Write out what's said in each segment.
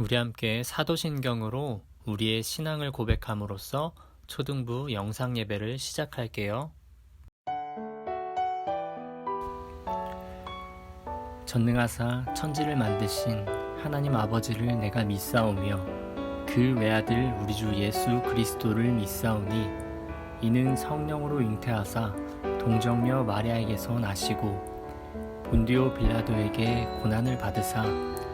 우리 함께 사도신경으로 우리의 신앙을 고백함으로써 초등부 영상 예배를 시작할게요. 전능하사 천지를 만드신 하나님 아버지를 내가 믿사오며 그 외아들 우리 주 예수 그리스도를 믿사오니 이는 성령으로 잉태하사 동정녀 마리아에게서 나시고 본디오 빌라도에게 고난을 받으사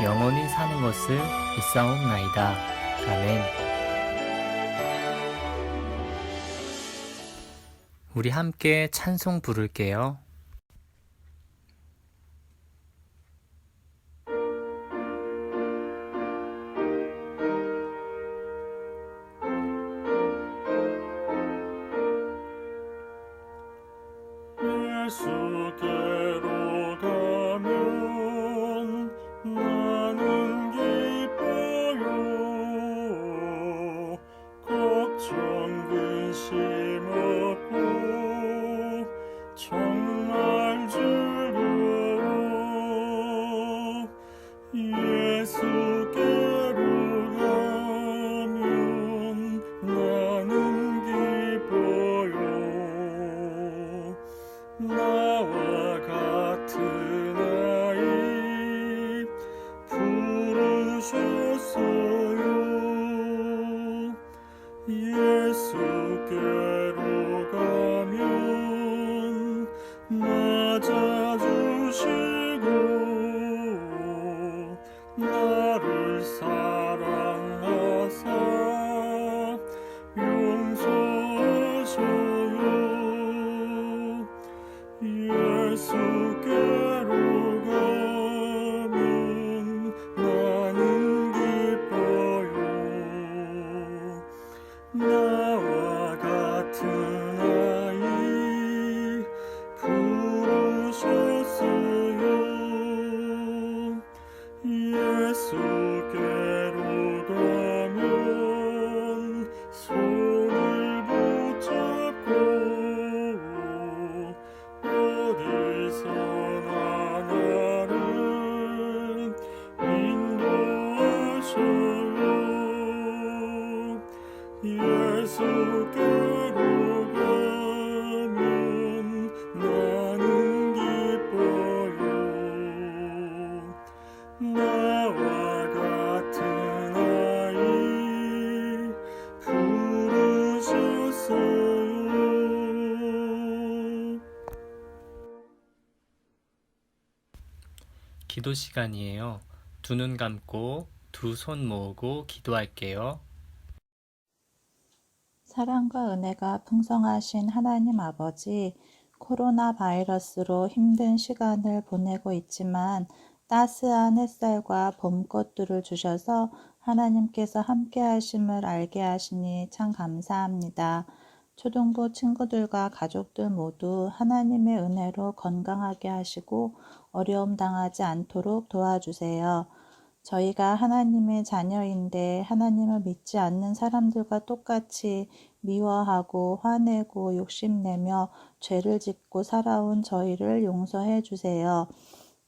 영원히 사는 것을 믿사옵나이다. 아멘. 우리 함께 찬송 부를게요. 정 근심 기도 시간이에요. 두 눈 감고 두 손 모으고 기도할게요. 사랑과 은혜가 풍성하신 하나님 아버지, 코로나 바이러스로 힘든 시간을 보내고 있지만 따스한 햇살과 봄꽃들을 주셔서 하나님께서 함께 하심을 알게 하시니 참 감사합니다. 초등부 친구들과 가족들 모두 하나님의 은혜로 건강하게 하시고 어려움 당하지 않도록 도와주세요. 저희가 하나님의 자녀인데 하나님을 믿지 않는 사람들과 똑같이 미워하고 화내고 욕심내며 죄를 짓고 살아온 저희를 용서해 주세요.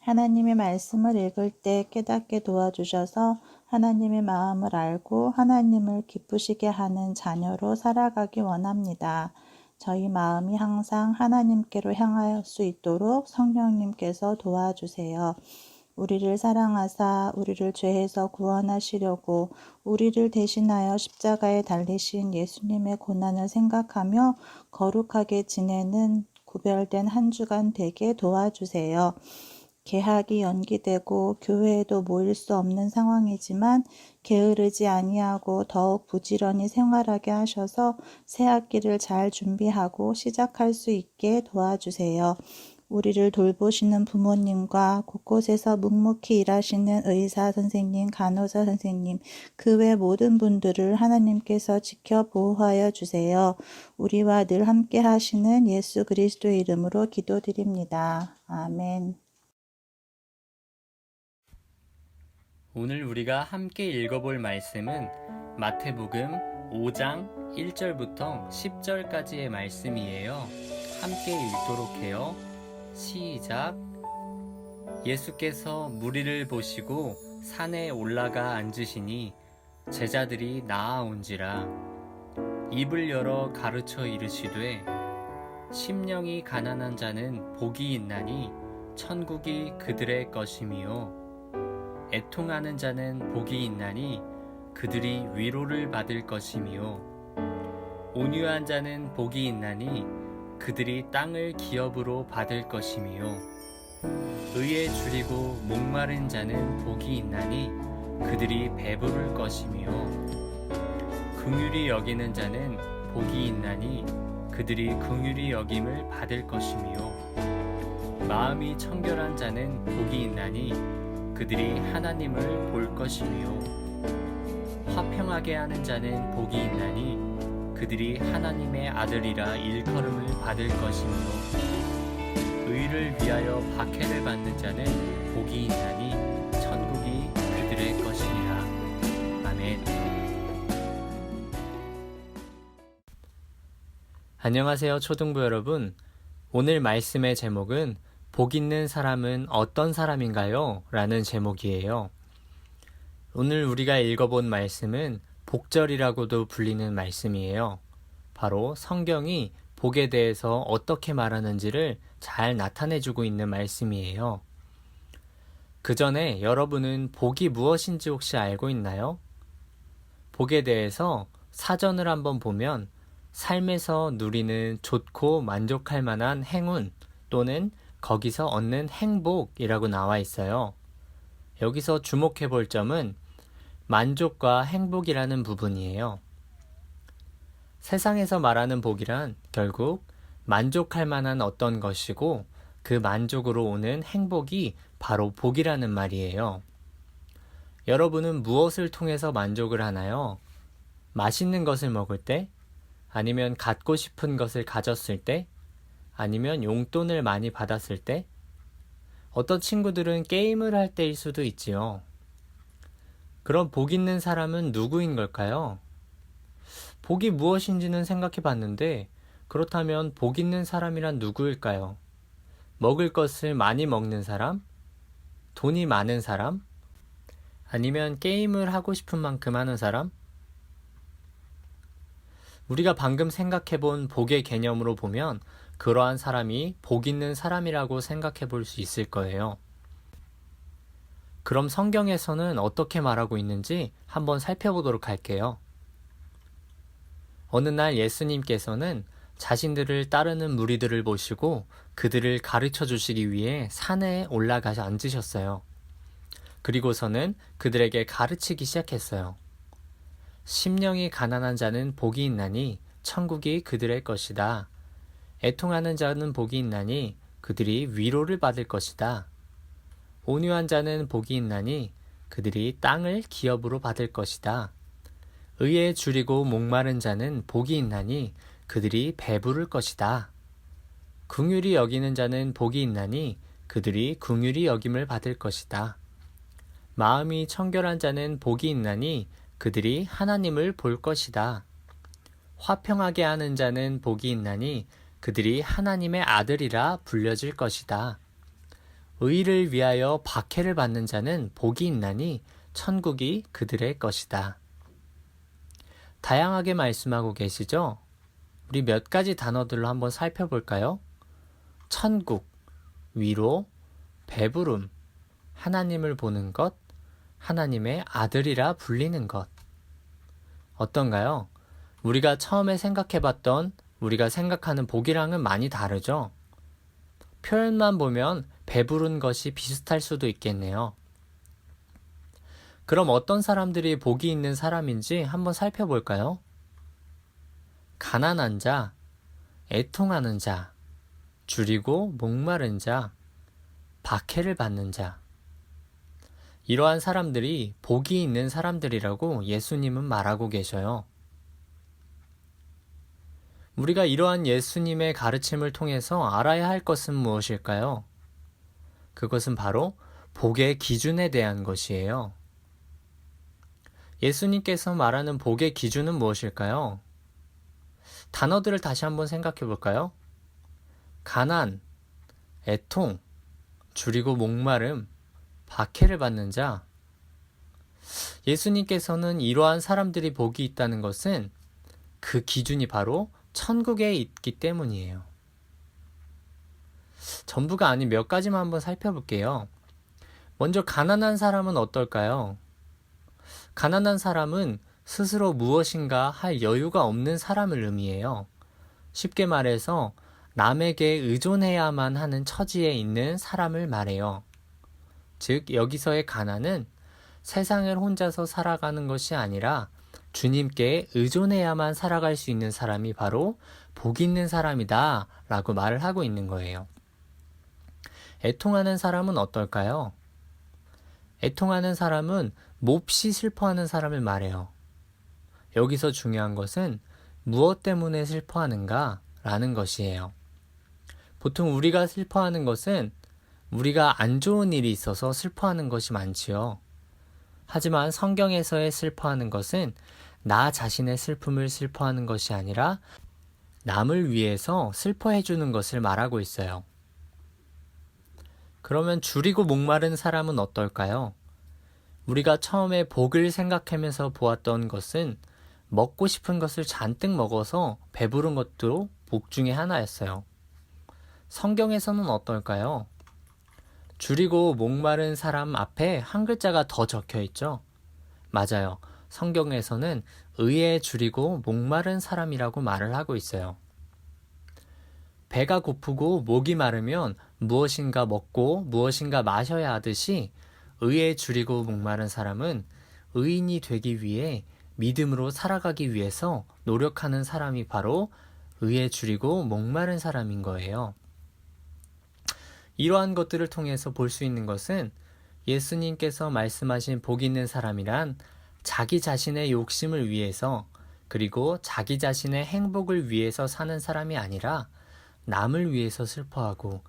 하나님의 말씀을 읽을 때 깨닫게 도와주셔서 하나님의 마음을 알고 하나님을 기쁘시게 하는 자녀로 살아가기 원합니다. 저희 마음이 항상 하나님께로 향할 수 있도록 성령님께서 도와주세요. 우리를 사랑하사 우리를 죄에서 구원하시려고 우리를 대신하여 십자가에 달리신 예수님의 고난을 생각하며 거룩하게 지내는 구별된 한 주간 되게 도와주세요. 개학이 연기되고 교회에도 모일 수 없는 상황이지만 게으르지 아니하고 더욱 부지런히 생활하게 하셔서 새 학기를 잘 준비하고 시작할 수 있게 도와주세요. 우리를 돌보시는 부모님과 곳곳에서 묵묵히 일하시는 의사 선생님, 간호사 선생님, 그 외 모든 분들을 하나님께서 지켜 보호하여 주세요. 우리와 늘 함께 하시는 예수 그리스도의 이름으로 기도드립니다. 아멘. 오늘 우리가 함께 읽어볼 말씀은 마태복음 5장 1절부터 10절까지의 말씀이에요. 함께 읽도록 해요. 시작. 예수께서 무리를 보시고 산에 올라가 앉으시니 제자들이 나아온지라 입을 열어 가르쳐 이르시되 심령이 가난한 자는 복이 있나니 천국이 그들의 것이미요 애통하는 자는 복이 있나니 그들이 위로를 받을 것이미요. 온유한 자는 복이 있나니 그들이 땅을 기업으로 받을 것이미요. 의에 줄이고 목마른 자는 복이 있나니 그들이 배부를 것이미요. 긍휼히 여기는 자는 복이 있나니 그들이 긍휼히 여김을 받을 것이미요. 마음이 청결한 자는 복이 있나니 그들이 하나님을 볼 것이미요 화평하게 하는 자는 복이 있나니 그들이 하나님의 아들이라 일컬음을 받을 것이미요 의를 위하여 박해를 받는 자는 복이 있나니 천국이 그들의 것이니라. 아멘. 안녕하세요 초등부 여러분. 오늘 말씀의 제목은 복 있는 사람은 어떤 사람인가요? 라는 제목이에요. 오늘 우리가 읽어본 말씀은 복절이라고도 불리는 말씀이에요. 바로 성경이 복에 대해서 어떻게 말하는지를 잘 나타내주고 있는 말씀이에요. 그 전에 여러분은 복이 무엇인지 혹시 알고 있나요? 복에 대해서 사전을 한번 보면 삶에서 누리는 좋고 만족할 만한 행운 또는 거기서 얻는 행복이라고 나와 있어요. 여기서 주목해 볼 점은 만족과 행복이라는 부분이에요. 세상에서 말하는 복이란 결국 만족할 만한 어떤 것이고 그 만족으로 오는 행복이 바로 복이라는 말이에요. 여러분은 무엇을 통해서 만족을 하나요? 맛있는 것을 먹을 때? 아니면 갖고 싶은 것을 가졌을 때? 아니면 용돈을 많이 받았을 때? 어떤 친구들은 게임을 할 때일 수도 있지요. 그럼 복 있는 사람은 누구인 걸까요? 복이 무엇인지는 생각해 봤는데, 그렇다면 복 있는 사람이란 누구일까요? 먹을 것을 많이 먹는 사람? 돈이 많은 사람? 아니면 게임을 하고 싶은 만큼 하는 사람? 우리가 방금 생각해 본 복의 개념으로 보면 그러한 사람이 복 있는 사람이라고 생각해 볼 수 있을 거예요. 그럼 성경에서는 어떻게 말하고 있는지 한번 살펴보도록 할게요. 어느 날 예수님께서는 자신들을 따르는 무리들을 보시고 그들을 가르쳐 주시기 위해 산에 올라가서 앉으셨어요. 그리고서는 그들에게 가르치기 시작했어요. 심령이 가난한 자는 복이 있나니 천국이 그들의 것이다. 애통하는 자는 복이 있나니 그들이 위로를 받을 것이다. 온유한 자는 복이 있나니 그들이 땅을 기업으로 받을 것이다. 의에 줄이고 목마른 자는 복이 있나니 그들이 배부를 것이다. 궁휼히 여기는 자는 복이 있나니 그들이 궁휼히 여김을 받을 것이다. 마음이 청결한 자는 복이 있나니 그들이 하나님을 볼 것이다. 화평하게 하는 자는 복이 있나니 그들이 하나님의 아들이라 불려질 것이다. 의를 위하여 박해를 받는 자는 복이 있나니 천국이 그들의 것이다. 다양하게 말씀하고 계시죠? 우리 몇 가지 단어들로 한번 살펴볼까요? 천국, 위로, 배부름, 하나님을 보는 것, 하나님의 아들이라 불리는 것. 어떤가요? 우리가 처음에 생각해 봤던 우리가 생각하는 복이랑은 많이 다르죠? 표현만 보면 배부른 것이 비슷할 수도 있겠네요. 그럼 어떤 사람들이 복이 있는 사람인지 한번 살펴볼까요? 가난한 자, 애통하는 자, 줄이고 목마른 자, 박해를 받는 자. 이러한 사람들이 복이 있는 사람들이라고 예수님은 말하고 계셔요. 우리가 이러한 예수님의 가르침을 통해서 알아야 할 것은 무엇일까요? 그것은 바로 복의 기준에 대한 것이에요. 예수님께서 말하는 복의 기준은 무엇일까요? 단어들을 다시 한번 생각해 볼까요? 가난, 애통, 줄이고 목마름, 박해를 받는 자. 예수님께서는 이러한 사람들이 복이 있다는 것은 그 기준이 바로 천국에 있기 때문이에요. 전부가 아닌 몇 가지만 한번 살펴볼게요. 먼저 가난한 사람은 어떨까요? 가난한 사람은 스스로 무엇인가 할 여유가 없는 사람을 의미해요. 쉽게 말해서 남에게 의존해야만 하는 처지에 있는 사람을 말해요. 즉, 여기서의 가난은 세상을 혼자서 살아가는 것이 아니라 주님께 의존해야만 살아갈 수 있는 사람이 바로 복 있는 사람이다 라고 말을 하고 있는 거예요. 애통하는 사람은 어떨까요? 애통하는 사람은 몹시 슬퍼하는 사람을 말해요. 여기서 중요한 것은 무엇 때문에 슬퍼하는가 라는 것이에요. 보통 우리가 슬퍼하는 것은 우리가 안 좋은 일이 있어서 슬퍼하는 것이 많지요. 하지만 성경에서의 슬퍼하는 것은 나 자신의 슬픔을 슬퍼하는 것이 아니라 남을 위해서 슬퍼해 주는 것을 말하고 있어요. 그러면 줄이고 목마른 사람은 어떨까요? 우리가 처음에 복을 생각하면서 보았던 것은 먹고 싶은 것을 잔뜩 먹어서 배부른 것도 복 중에 하나였어요. 성경에서는 어떨까요? 줄이고 목마른 사람 앞에 한 글자가 더 적혀 있죠? 맞아요. 성경에서는 의에 줄이고 목마른 사람이라고 말을 하고 있어요. 배가 고프고 목이 마르면 무엇인가 먹고 무엇인가 마셔야 하듯이 의에 줄이고 목마른 사람은 의인이 되기 위해 믿음으로 살아가기 위해서 노력하는 사람이 바로 의에 줄이고 목마른 사람인 거예요. 이러한 것들을 통해서 볼 수 있는 것은 예수님께서 말씀하신 복 있는 사람이란 자기 자신의 욕심을 위해서 그리고 자기 자신의 행복을 위해서 사는 사람이 아니라 남을 위해서 슬퍼하고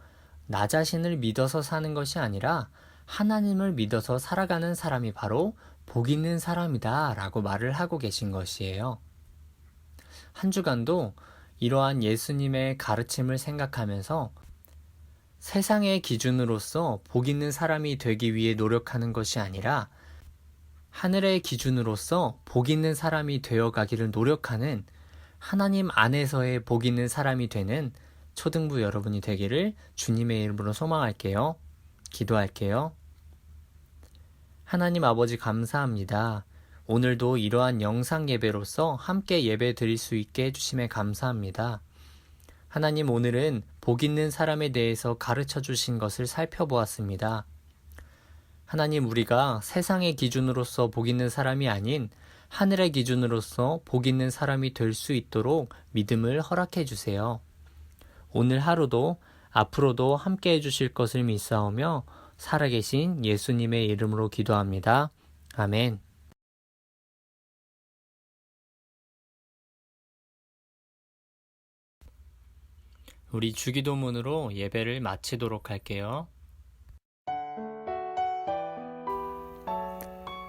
나 자신을 믿어서 사는 것이 아니라 하나님을 믿어서 살아가는 사람이 바로 복 있는 사람이다 라고 말을 하고 계신 것이에요. 한 주간도 이러한 예수님의 가르침을 생각하면서 세상의 기준으로서 복 있는 사람이 되기 위해 노력하는 것이 아니라 하늘의 기준으로서 복 있는 사람이 되어 가기를 노력하는 하나님 안에서의 복 있는 사람이 되는 초등부 여러분이 되기를 주님의 이름으로 소망할게요. 기도할게요. 하나님 아버지 감사합니다. 오늘도 이러한 영상 예배로서 함께 예배 드릴 수 있게 해주심에 감사합니다. 하나님 오늘은 복 있는 사람에 대해서 가르쳐 주신 것을 살펴보았습니다. 하나님 우리가 세상의 기준으로서 복 있는 사람이 아닌 하늘의 기준으로서 복 있는 사람이 될 수 있도록 믿음을 허락해 주세요. 오늘 하루도 앞으로도 함께 해 주실 것을 믿사오며 살아계신 예수님의 이름으로 기도합니다. 아멘. 우리 주기도문으로 예배를 마치도록 할게요.